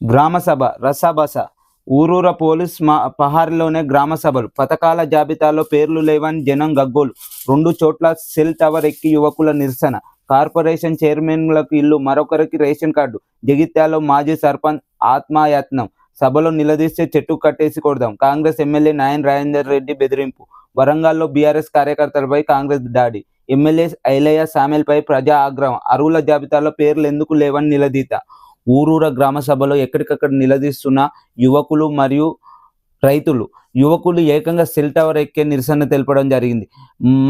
గ్రామ సభ రసబస ఊరూర పోలీస్ మా పహార్లోనే గ్రామ సభలు. పథకాల జాబితాలో పేర్లు లేవని జనం గగ్గోలు. రెండు చోట్ల సెల్ టవర్ ఎక్కి యువకుల నిరసన. కార్పొరేషన్ చైర్మన్లకు ఇల్లు మరొకరికి రేషన్ కార్డు. జగిత్యాలో మాజీ సర్పంచ్ ఆత్మయత్నం. సభలో నిలదీస్తే చెట్టు కట్టేసి కొడదాం. కాంగ్రెస్ ఎమ్మెల్యే నాయన్ రాజేందర్ రెడ్డి బెదిరింపు. వరంగల్లో బీఆర్ఎస్ కార్యకర్తలపై కాంగ్రెస్ దాడి. ఎమ్మెల్యే ఐలయ్య సామెల్పై ప్రజా ఆగ్రహం. అరువుల జాబితాలో పేర్లు ఎందుకు లేవని నిలదీత. ఊరూర గ్రామ సభలో ఎక్కడికక్కడ నిలదీస్తున్న యువకులు మరియు రైతులు. యువకులు ఏకంగా సెల్ టవర్ ఎక్కే నిరసన తెలపడం జరిగింది.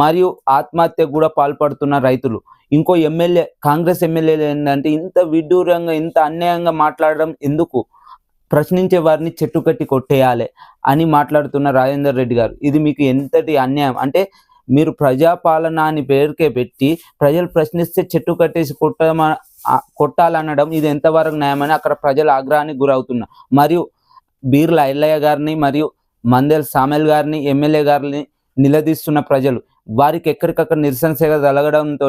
మరియు ఆత్మహత్య కూడా పాల్పడుతున్న రైతులు. ఇంకో ఎమ్మెల్యే కాంగ్రెస్ ఎమ్మెల్యేలు ఏంటంటే ఇంత విడ్డూరంగా ఇంత అన్యాయంగా మాట్లాడడం ఎందుకు? ప్రశ్నించే వారిని చెట్టు కట్టి కొట్టేయాలి అని మాట్లాడుతున్న రాజేందర్ రెడ్డి గారు. ఇది మీకు ఎంతటి అన్యాయం? అంటే మీరు ప్రజాపాలన అని పేరుకే పెట్టి ప్రజలు ప్రశ్నిస్తే చెట్టు కట్టేసి కొట్టమ కొట్టాలనడం ఇది ఎంతవరకు న్యాయమని అక్కడ ప్రజల ఆగ్రహానికి గురవుతున్నారు మరియు బీర్ల ఎల్లయ్య గారిని మరియు మందేల్ సామెల్ గారిని ఎమ్మెల్యే గారిని నిలదీస్తున్న ప్రజలు వారికి ఎక్కడికక్కడ నిరసన సేవ జరగడంతో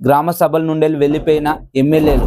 గ్రామ సభల నుండి వెళ్ళిపోయిన ఎమ్మెల్యేలు